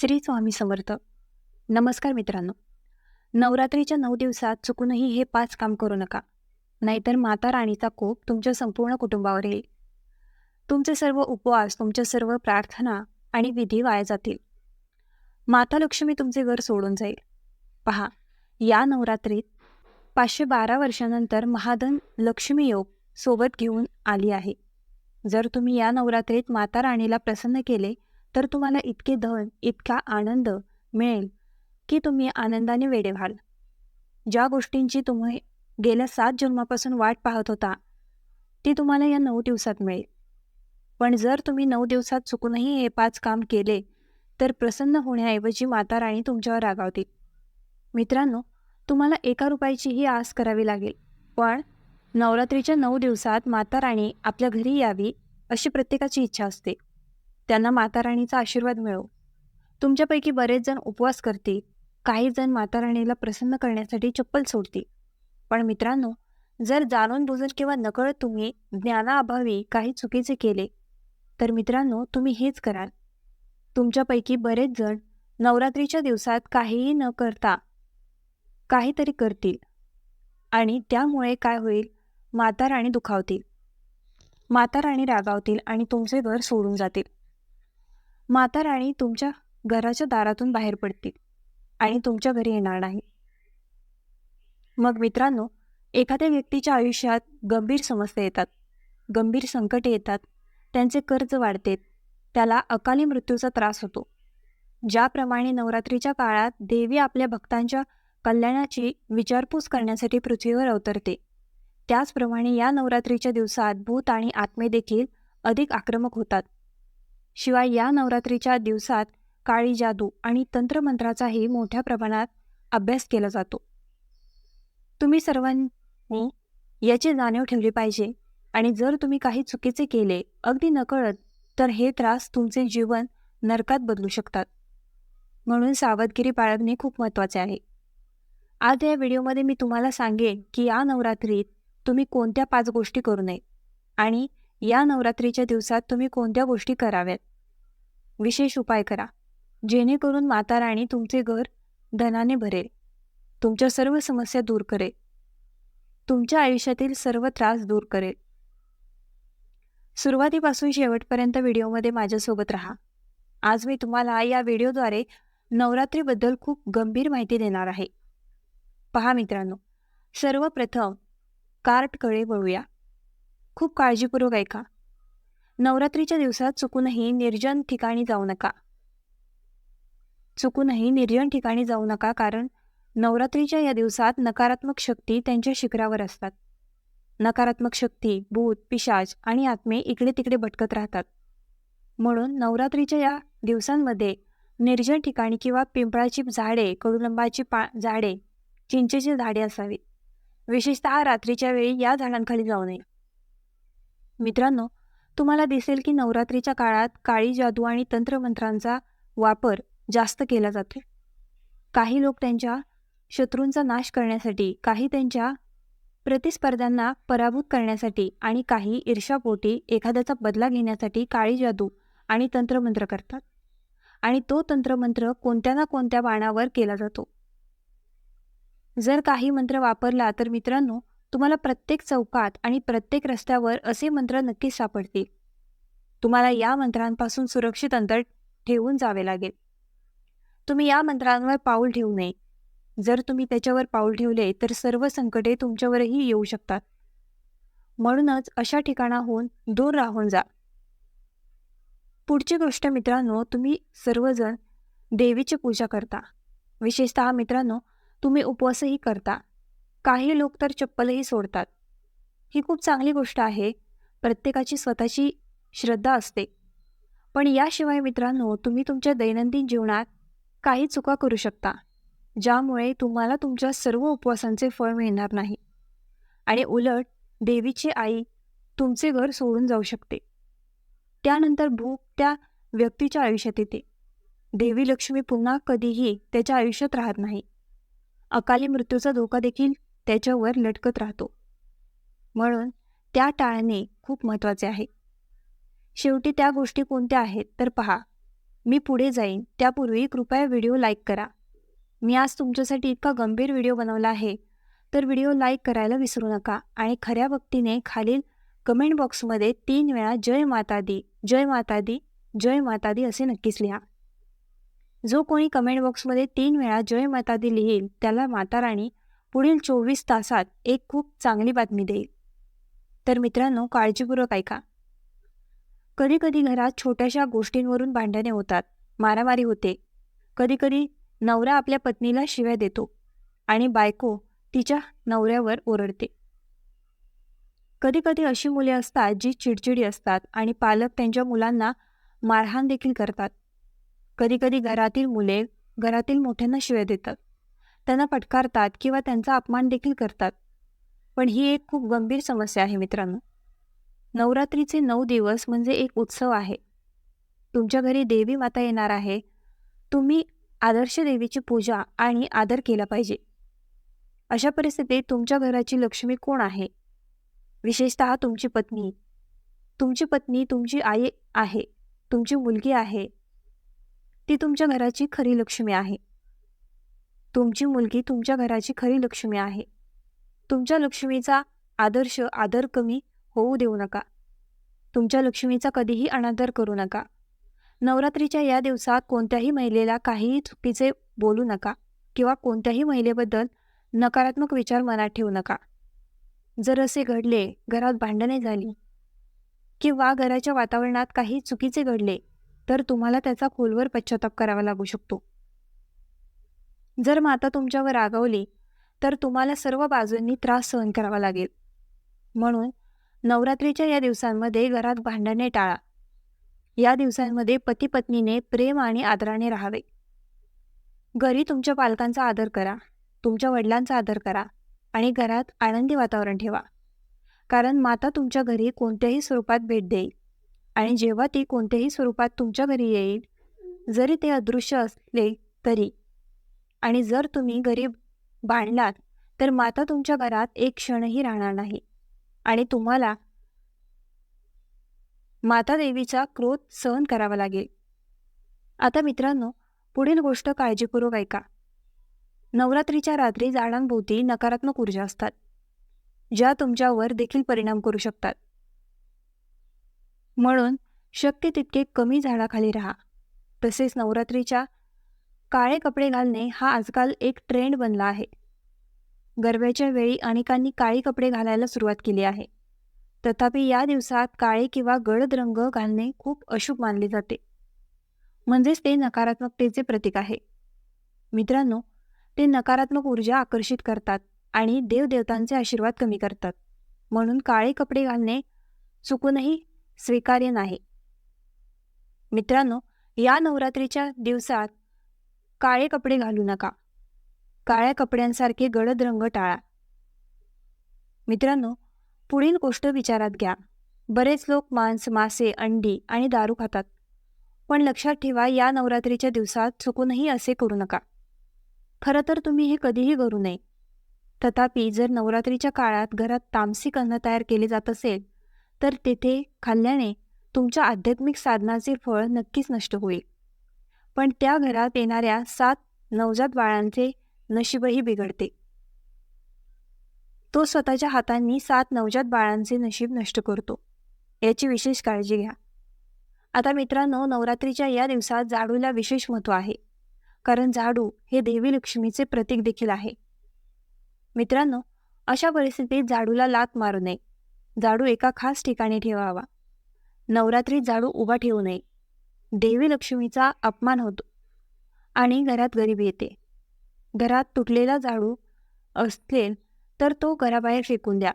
श्री स्वामी समर्थ. नमस्कार मित्रांनो. नवरात्रीच्या नऊ दिवसात चुकूनही हे पाच काम करू नका. नाहीतर माता राणीचा कोप तुमच्या संपूर्ण कुटुंबावर येईल. तुमचे सर्व उपवास तुमच्या सर्व प्रार्थना आणि विधी वाया जातील. माता लक्ष्मी तुमचे घर सोडून जाईल. पहा या नवरात्रीत पाचशे बारा वर्षानंतर महाधन लक्ष्मी योग सोबत घेऊन आली आहे. जर तुम्ही या नवरात्रीत माता राणीला प्रसन्न केले तर तुम्हाला इतके धन इतका आनंद मिळेल की तुम्ही आनंदाने वेडे व्हाल. ज्या गोष्टींची तुम्ही गेल्या सात जन्मापासून वाट पाहत होता ती तुम्हाला या नऊ दिवसात मिळेल. पण जर तुम्ही नऊ दिवसात चुकूनही हे पाच काम केले तर प्रसन्न होण्याऐवजी माता राणी तुमच्यावर रागावतील. मित्रांनो तुम्हाला एका रुपयाचीही आस करावी लागेल पण नवरात्रीच्या नऊ दिवसात माता राणी आपल्या घरी यावी अशी प्रत्येकाची इच्छा असते. त्यांना माता राणीचा आशीर्वाद मिळो. तुमच्यापैकी बरेच जण उपवास करतील. काही जण माता राणीला प्रसन्न करण्यासाठी चप्पल सोडतील. पण मित्रांनो जर जाणून बुजून किंवा नकळत तुम्ही ज्ञानाअभावी काही चुकीचे केले तर मित्रांनो तुम्ही हेच कराल. तुमच्यापैकी बरेच जण नवरात्रीच्या दिवसात काहीही न करता काहीतरी करतील आणि त्यामुळे काय होईल? माता राणी दुखावतील. माता राणी रागावतील आणि तुमचे घर सोडून जातील. माता राणी तुमच्या घराच्या दारातून बाहेर पडतील आणि तुमच्या घरी येणार नाही. मग मित्रांनो एखाद्या व्यक्तीच्या आयुष्यात गंभीर समस्या येतात गंभीर संकटे येतात त्यांचे कर्ज वाढते त्याला अकाली मृत्यूचा त्रास होतो. ज्याप्रमाणे नवरात्रीच्या काळात देवी आपल्या भक्तांच्या कल्याणाची विचारपूस करण्यासाठी पृथ्वीवर अवतरते त्याचप्रमाणे या नवरात्रीच्या दिवसात भूत आणि आत्मे देखील अधिक आक्रमक होतात. शिवाय या नवरात्रीच्या दिवसात काळी जादू आणि तंत्रमंत्राचाही मोठ्या प्रमाणात अभ्यास केला जातो. तुम्ही सर्वांनी याची जाणीव ठेवली पाहिजे आणि जर तुम्ही काही चुकीचे केले अगदी नकळत तर हे त्रास तुमचे जीवन नरकात बदलू शकतात. म्हणून सावधगिरी बाळगणे खूप महत्त्वाचे आहे. आज या व्हिडिओमध्ये मी तुम्हाला सांगेन की या नवरात्रीत तुम्ही कोणत्या पाच गोष्टी करू नये आणि या नवरात्रीच्या दिवसात तुम्ही कोणत्या गोष्टी कराव्यात? विशेष उपाय करा. जेणेकरून माता राणी तुमचे घर धनाने भरेल. तुमच्या सर्व समस्या दूर करेल. तुमच्या आयुष्यातील सर्व त्रास दूर करेल. सुरुवातीपासून शेवटपर्यंत व्हिडिओमध्ये माझ्यासोबत राहा. आज मी तुम्हाला या व्हिडिओद्वारे नवरात्रीबद्दल खूप गंभीर माहिती देणार आहे. पहा मित्रांनो सर्वप्रथम कार्टकडे वळूया. खूप काळजीपूर्वक ऐका. नवरात्रीच्या दिवसात चुकूनही निर्जन ठिकाणी जाऊ नका. चुकूनही निर्जन ठिकाणी जाऊ नका कारण नवरात्रीच्या या दिवसात नकारात्मक शक्ती त्यांच्या शिखरावर असतात. नकारात्मक शक्ती भूत पिशाच आणि आत्मे इकडे तिकडे भटकत राहतात. म्हणून नवरात्रीच्या या दिवसांमध्ये निर्जन ठिकाणी किंवा पिंपळाची झाडे कडुलंबाची पा झाडे चिंचेची झाडे असावीत. विशेषतः रात्रीच्या वेळी या झाडांखाली जाऊ नये. मित्रांनो तुम्हाला दिसेल की नवरात्रीच्या काळात काळी जादू आणि तंत्रमंत्रांचा वापर जास्त केला जातो. काही लोक त्यांच्या शत्रूंचा नाश करण्यासाठी काही त्यांच्या प्रतिस्पर्ध्यांना पराभूत करण्यासाठी आणि काही ईर्षापोटी एखाद्याचा बदला घेण्यासाठी काळी जादू आणि तंत्रमंत्र करतात. आणि तो तंत्रमंत्र कोणत्या ना कोणत्या बाणावर केला जातो. जर काही मंत्र वापरला तर मित्रांनो तुम्हाला प्रत्येक चौकात आणि प्रत्येक रस्त्यावर असे मंत्र नक्कीच सापडतील. तुम्हाला या मंत्रांपासून सुरक्षित अंतर ठेवून जावे लागेल. तुम्ही या मंत्रांवर पाऊल ठेवू नये. जर तुम्ही त्याच्यावर पाऊल ठेवले तर सर्व संकटे तुमच्यावरही येऊ शकतात. म्हणूनच अशा ठिकाणाहून दूर राहून जा. पुढची गोष्ट मित्रांनो तुम्ही सर्वजण देवीची पूजा करता. विशेषतः मित्रांनो तुम्ही उपवासही करता. काही लोक तर चप्पलही सोडतात. ही खूप चांगली गोष्ट आहे. प्रत्येकाची स्वतःची श्रद्धा असते. पण याशिवाय मित्रांनो तुम्ही तुमच्या दैनंदिन जीवनात काही चुका करू शकता ज्यामुळे तुम्हाला तुमच्या सर्व उपवासांचे फळ मिळणार नाही. आणि उलट देवीची आई तुमचे घर सोडून जाऊ शकते. त्यानंतर भूक त्या व्यक्तीच्या आयुष्यात येते. देवी लक्ष्मी पुन्हा कधीही त्याच्या आयुष्यात राहत नाही. अकाली मृत्यूचा धोका देखील त्याच्यावर लटकत राहतो. म्हणून त्या टाळणे खूप महत्त्वाचे आहे. शेवटी त्या गोष्टी कोणत्या आहेत तर पहा. मी पुढे जाईन. त्यापूर्वी कृपया व्हिडिओ लाईक करा. मी आज तुमच्यासाठी इतका गंभीर व्हिडिओ बनवला आहे. तर व्हिडिओ लाईक करायला विसरू नका आणि खऱ्या भक्तीने खालील कमेंट बॉक्समध्ये तीन वेळा जय माता दी जय माता दी जय माता दी असे नक्कीच लिहा. जो कोणी कमेंट बॉक्समध्ये तीन वेळा जय माता दी लिहील त्याला माता राणी पुढील चोवीस तासात एक खूप चांगली बातमी देईल. तर मित्रांनो काळजीपूर्वक ऐका. कधीकधी घरात छोट्याशा गोष्टींवरून भांडणे होतात मारामारी होते. कधीकधी नवरा आपल्या पत्नीला शिव्या देतो आणि बायको तिच्या नवऱ्यावर ओरडते. कधीकधी अशी मुले असतात जी चिडचिडी असतात आणि पालक त्यांच्या मुलांना मारहाण देखील करतात. कधीकधी घरातील मुले घरातील मोठ्यांना शिव्या देतात. त्यांना फटकारतात किंवा त्यांचा अपमान देखील करतात. पण ही एक खूप गंभीर समस्या आहे मित्रांनो. नवरात्रीचे नऊ दिवस म्हणजे एक उत्सव आहे. तुमच्या घरी देवी माता येणार आहे. तुम्ही आदर्श देवीची पूजा आणि आदर केला पाहिजे. अशा परिस्थितीत तुमच्या घराची लक्ष्मी कोण आहे? विशेषतः तुमची पत्नी. तुमची पत्नी तुमची आई आहे. तुमची मुलगी आहे. ती तुमच्या घराची खरी लक्ष्मी आहे. तुमची मुलगी तुमच्या घराची खरी लक्ष्मी आहे. तुमच्या लक्ष्मीचा आदर्श आदर कमी होऊ देऊ नका. तुमच्या लक्ष्मीचा कधीही अनादर करू नका. नवरात्रीच्या या दिवसात कोणत्याही महिलेला काहीही चुकीचे बोलू नका किंवा कोणत्याही महिलेबद्दल नकारात्मक विचार मनात ठेवू नका. जर असे घडले घरात भांडणे झाली किंवा घराच्या वातावरणात काही चुकीचे घडले तर तुम्हाला त्याचा खोलवर पश्चाताप करावा लागू शकतो. जर माता तुमच्यावर रागवली तर तुम्हाला सर्व बाजूंनी त्रास सहन करावा लागेल. म्हणून नवरात्रीच्या या दिवसांमध्ये घरात भांडणे टाळा. या दिवसांमध्ये पती पत्नीने प्रेम आणि आदराने राहावे. घरी तुमच्या पालकांचा आदर करा तुमच्या वडिलांचा आदर करा आणि घरात आनंदी वातावरण ठेवा. कारण माता तुमच्या घरी कोणत्याही स्वरूपात भेट देईल आणि जेव्हा ती कोणत्याही स्वरूपात तुमच्या घरी येईल जरी ते अदृश्य असले तरी आणि जर तुम्ही घरी बांधलात तर माता तुमच्या घरात एक क्षणही राहणार नाही. आणि तुम्हाला माता देवीचा क्रोध सहन करावा लागेल. आता मित्रांनो पुढील गोष्ट काळजीपूर्वक ऐका. नवरात्रीच्या रात्री झाडांभोवती नकारात्मक ऊर्जा असतात ज्या तुमच्यावर देखील परिणाम करू शकतात. म्हणून शक्य तितके कमी झाडाखाली राहा. तसेच नवरात्रीच्या काळे कपडे घालणे हा आजकाल एक ट्रेंड बनला आहे. गरब्याच्या वेळी अनेकांनी काळी कपडे घालायला सुरुवात केली आहे. तथापि या दिवसात काळे किंवा गडद रंग घालणे खूप अशुभ मानले जाते. म्हणजेच ते नकारात्मकतेचे प्रतीक आहे. मित्रांनो ते नकारात्मक ऊर्जा आकर्षित करतात आणि देवदेवतांचे आशीर्वाद कमी करतात. म्हणून काळे कपडे घालणे चुकूनही स्वीकार्य नाही. मित्रांनो या नवरात्रीच्या दिवसात काळे कपडे घालू नका. काळ्या कपड्यांसारखे गडद रंग टाळा. मित्रांनो पुढील गोष्ट विचारात घ्या. बरेच लोक मांस मासे अंडी आणि दारू खातात. पण लक्षात ठेवा या नवरात्रीच्या दिवसात चुकूनही असे करू नका. खरं तर तुम्ही हे कधीही करू नये. तथापि जर नवरात्रीच्या काळात घरात तामसिक अन्न तयार केले जात असेल तर तेथे खाल्ल्याने तुमच्या आध्यात्मिक साधनाचे फळ नक्कीच नष्ट होईल. पण त्या घरात येणाऱ्या सात नवजात बाळांचे नशीबही बिघडते. तो स्वतःच्या हातांनी सात नवजात बाळांचे नशीब नष्ट करतो. याची विशेष काळजी घ्या. आता मित्रांनो नवरात्रीच्या या दिवसात जाडूला विशेष महत्त्व आहे. कारण झाडू हे देवी लक्ष्मीचे प्रतीक देखील आहे. मित्रांनो अशा परिस्थितीत झाडूला लात मारू नये. झाडू एका खास ठिकाणी ठेवावा. नवरात्रीत झाडू उभा ठेवू नये. देवी लक्ष्मीचा अपमान होतो आणि घरात गरिबी येते. घरात तुटलेला झाडू असेल तर तो घराबाहेर फेकून द्या.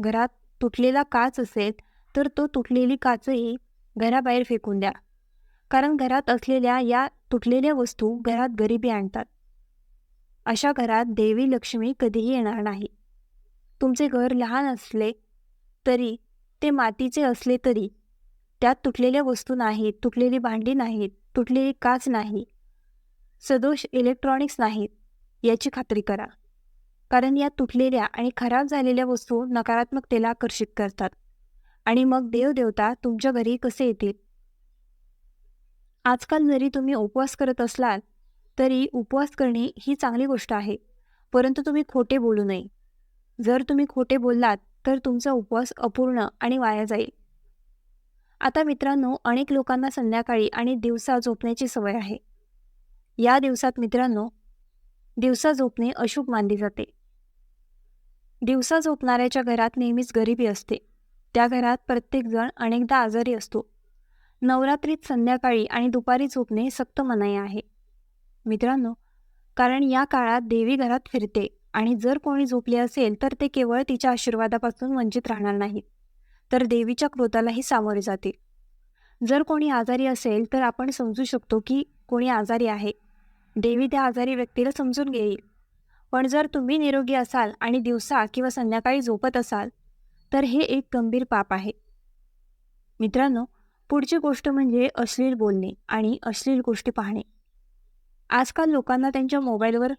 घरात तुटलेला काच असेल तर तो तुटलेली काचही घराबाहेर फेकून द्या. कारण घरात असलेल्या या तुटलेल्या वस्तू घरात गरिबी आणतात. अशा घरात देवी लक्ष्मी कधीही येणार नाही. तुमचे घर लहान असले तरी ते मातीचे असले तरी त्यात तुटलेल्या वस्तू नाहीत तुटलेली भांडी नाहीत तुटलेली काच नाही सदोष इलेक्ट्रॉनिक्स नाहीत याची खात्री करा. कारण या तुटलेल्या आणि खराब झालेल्या वस्तू नकारात्मकतेला आकर्षित करतात. आणि मग देवदेवता तुमच्या घरी कसे येतील? आजकाल जरी तुम्ही उपवास करत असलात तरी उपवास करणे ही चांगली गोष्ट आहे. परंतु तुम्ही खोटे बोलू नये. जर तुम्ही खोटे बोललात तर तुमचा उपवास अपूर्ण आणि वाया जाईल. आता मित्रांनो अनेक लोकांना संध्याकाळी आणि दिवसा झोपण्याची सवय आहे. या दिवसात मित्रांनो दिवसा झोपणे अशुभ मानली जाते. दिवसा झोपणाऱ्याच्या घरात नेहमीच गरिबी असते. त्या घरात प्रत्येकजण अनेकदा आजारी असतो. नवरात्रीत संध्याकाळी आणि दुपारी झोपणे सक्त मनाई आहे. मित्रांनो कारण या काळात देवी घरात फिरते आणि जर कोणी झोपले असेल तर ते केवळ तिच्या आशीर्वादापासून वंचित राहणार नाहीत. तर देवीच्या क्रोधालाही सामोरे जाते. जर कोणी आजारी असेल तर आपण समजू शकतो की कोणी आजारी आहे. देवी त्या आजारी व्यक्तीला समजून घेईल. पण जर तुम्ही निरोगी असाल आणि दिवसा किंवा संध्याकाळी झोपत असाल तर हे एक गंभीर पाप आहे. मित्रांनो पुढची गोष्ट म्हणजे अश्लील बोलणे आणि अश्लील गोष्टी पाहणे. आजकाल लोकांना त्यांच्या मोबाईलवर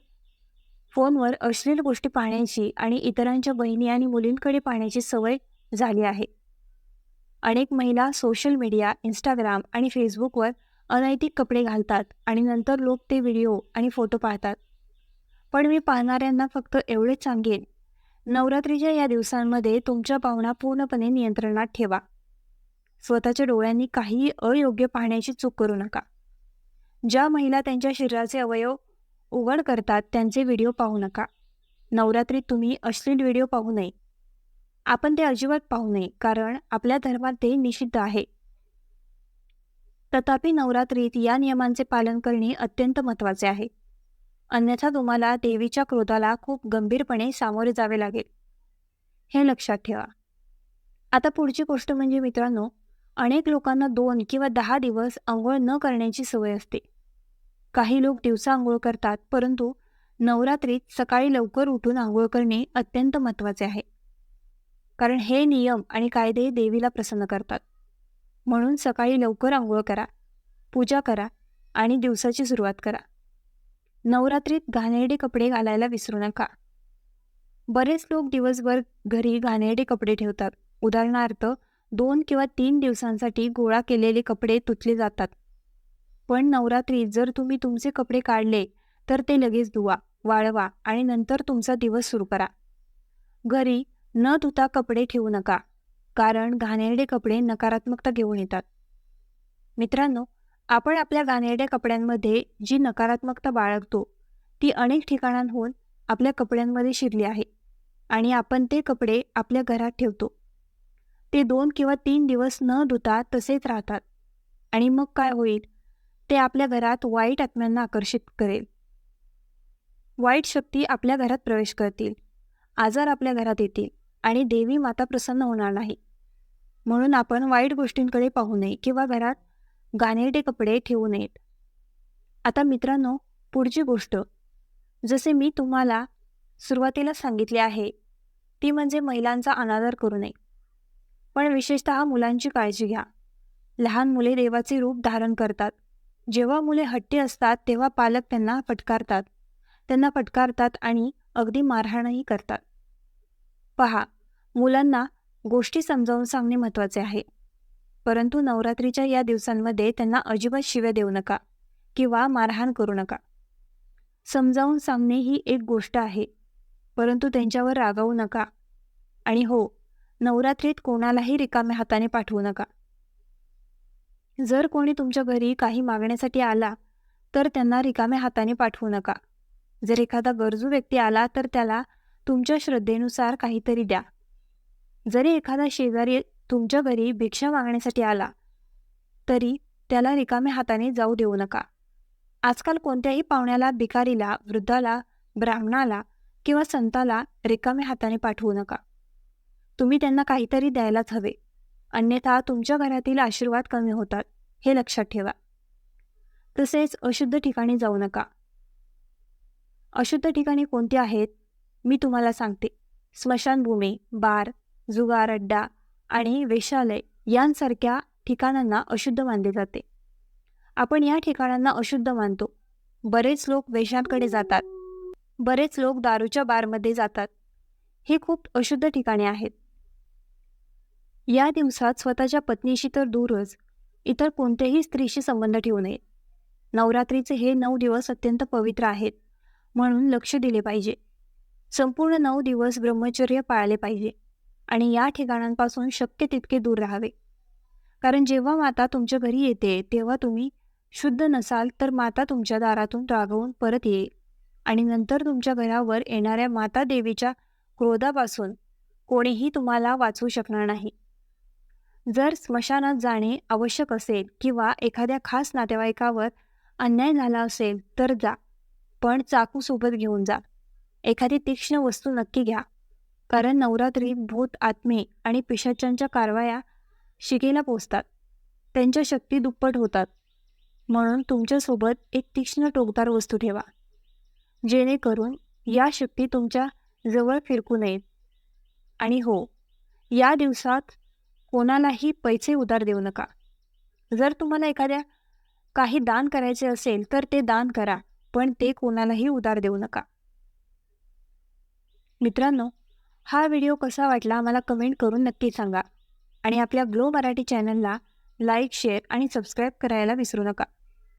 फोनवर अश्लील गोष्टी पाहण्याची आणि इतरांच्या बहिणी आणि मुलींकडे पाहण्याची सवय झाली आहे. अनेक महिला सोशल मीडिया इंस्टाग्राम आणि फेसबुकवर अनैतिक कपडे घालतात आणि नंतर लोक ते व्हिडिओ आणि फोटो पाहतात. पण मी पाहणाऱ्यांना फक्त एवढेच सांगेन नवरात्रीच्या या दिवसांमध्ये तुमच्या भावना पूर्णपणे नियंत्रणात ठेवा. स्वतःच्या डोळ्यांनी काहीही अयोग्य पाहण्याची चूक करू नका. ज्या महिला त्यांच्या शरीराचे अवयव उघड करतात त्यांचे व्हिडिओ पाहू नका. नवरात्रीत तुम्ही अश्लील व्हिडिओ पाहू नये. आपण ते अजिबात पाहू नये कारण आपल्या धर्मात ते निषिद्ध आहे. तथापि नवरात्रीत या नियमांचे पालन करणे अत्यंत महत्त्वाचे आहे. अन्यथा तुम्हाला देवीच्या क्रोधाला खूप गंभीरपणे सामोरे जावे लागेल. हे लक्षात ठेवा. आता पुढची गोष्ट म्हणजे मित्रांनो अनेक लोकांना दोन किंवा दहा दिवस आंघोळ न करण्याची सवय असते. काही लोक दिवसा आंघोळ करतात परंतु नवरात्रीत सकाळी लवकर उठून आंघोळ करणे अत्यंत महत्त्वाचे आहे. कारण हे नियम आणि कायदे देवीला प्रसन्न करतात. म्हणून सकाळी लवकर आंघोळ करा पूजा करा आणि दिवसाची सुरुवात करा. नवरात्रीत घाणेरडे कपडे घालायला विसरू नका. बरेच लोक दिवसभर घरी घाणेरडे कपडे ठेवतात. उदाहरणार्थ दोन किंवा तीन दिवसांसाठी गोळा केलेले कपडे तुटले जातात. पण नवरात्रीत जर तुम्ही तुमचे कपडे काढले तर ते लगेच धुवा वाळवा आणि नंतर तुमचा दिवस सुरू करा. घरी न धुता कपडे ठेवू नका कारण घाणेरडे कपडे नकारात्मकता घेऊन येतात. मित्रांनो आपण आपल्या घाणेरड्या कपड्यांमध्ये जी नकारात्मकता बाळगतो ती अनेक ठिकाणांहून आपल्या कपड्यांमध्ये शिरली आहे आणि आपण ते कपडे आपल्या घरात ठेवतो. ते दोन किंवा तीन दिवस न धुता तसेच राहतात आणि मग काय होईल? ते आपल्या घरात वाईट आत्म्यांना आकर्षित करेल. वाईट शक्ती आपल्या घरात प्रवेश करतील आजार आपल्या घरात येतील. आणि देवी माता प्रसन्न होणार नाही. म्हणून आपण वाईट गोष्टींकडे पाहू नये किंवा घरात गाणेरडे कपडे ठेवू नयेत. आता मित्रांनो पुढची गोष्ट. जसे मी तुम्हाला सुरुवातीला सांगितले आहे ती म्हणजे महिलांचा अनादर करू नये. पण विशेषत मुलांची काळजी घ्या. लहान मुले देवाचे रूप धारण करतात. जेव्हा मुले हट्टी असतात तेव्हा पालक त्यांना फटकारतात. त्यांना फटकारतात आणि अगदी मारहाणही करतात. पहा मुलांना गोष्टी समजावून सांगणे महत्त्वाचे आहे. परंतु नवरात्रीच्या या दिवसांमध्ये त्यांना अजिबात शिव्या देऊ नका किंवा मारहाण करू नका. समजावून सांगणे ही एक गोष्ट आहे परंतु त्यांच्यावर रागावू नका. आणि हो नवरात्रीत कोणालाही रिकाम्या हाताने पाठवू नका. जर कोणी तुमच्या घरी काही मागण्यासाठी आला तर त्यांना रिकाम्या हाताने पाठवू नका. जर एखादा गरजू व्यक्ती आला तर त्याला तुमच्या श्रद्धेनुसार काहीतरी द्या. जरी एखादा शेजारी तुमच्या घरी भिक्षा मागण्यासाठी आला तरी त्याला रिकाम्या हाताने जाऊ देऊ नका. आजकाल कोणत्याही पाहुण्याला भिकारीला वृद्धाला ब्राह्मणाला किंवा संताला रिकाम्या हाताने पाठवू नका. तुम्ही त्यांना काहीतरी द्यायलाच हवे. अन्यथा तुमच्या घरातील आशीर्वाद कमी होतात हे लक्षात ठेवा. तसेच अशुद्ध ठिकाणी जाऊ नका. अशुद्ध ठिकाणी कोणती आहेत? मी तुम्हाला सांगते. स्मशानभूमी बार जुगार अड्डा आणि वेशालय यांसारख्या ठिकाणांना अशुद्ध मानले जाते. आपण या ठिकाणांना अशुद्ध मानतो. बरेच लोक वेशांकडे जातात. बरेच लोक दारूच्या बारमध्ये जातात. हे खूप अशुद्ध ठिकाणे आहेत. या दिवसात स्वतःच्या पत्नीशी तर दूरच इतर कोणत्याही स्त्रीशी संबंध ठेवू नये. नवरात्रीचे हे नऊ दिवस अत्यंत पवित्र आहेत म्हणून लक्ष दिले पाहिजे. संपूर्ण नऊ दिवस ब्रह्मचर्य पाळले पाहिजे आणि या ठिकाणांपासून शक्य तितके दूर राहावे. कारण जेव्हा माता तुमच्या घरी येते तेव्हा तुम्ही शुद्ध नसाल तर माता तुमच्या दारातून रागवून परत येईल आणि नंतर तुमच्या घरावर येणाऱ्या माता देवीच्या क्रोधापासून कोणीही तुम्हाला वाचवू शकणार नाही. जर स्मशानात जाणे आवश्यक असेल किंवा एखाद्या खास नातेवाईकावर अन्याय झाला असेल तर जा पण चाकू सोबत घेऊन जा. एखादी तीक्ष्ण वस्तू नक्की घ्या. कारण नवरात्री भूत आत्मे आणि पिशाच्यांच्या कारवाया शिकेला पोचतात. त्यांच्या शक्ती दुप्पट होतात. म्हणून तुमच्यासोबत एक तीक्ष्ण टोकदार वस्तू ठेवा. जेणेकरून या शक्ती तुमच्या जवळ फिरकू नयेत. आणि हो या दिवसात कोणालाही पैसे उधार देऊ नका. जर तुम्हाला एखाद्या काही दान करायचे असेल तर ते दान करा पण ते कोणालाही उधार देऊ नका. मित्रांनो हा व्हिडिओ कसा वाटला मला कमेंट करून नक्की सांगा. आणि आपल्या ग्लो मराठी चॅनलला लाईक शेअर आणि सबस्क्राईब करायला विसरू नका.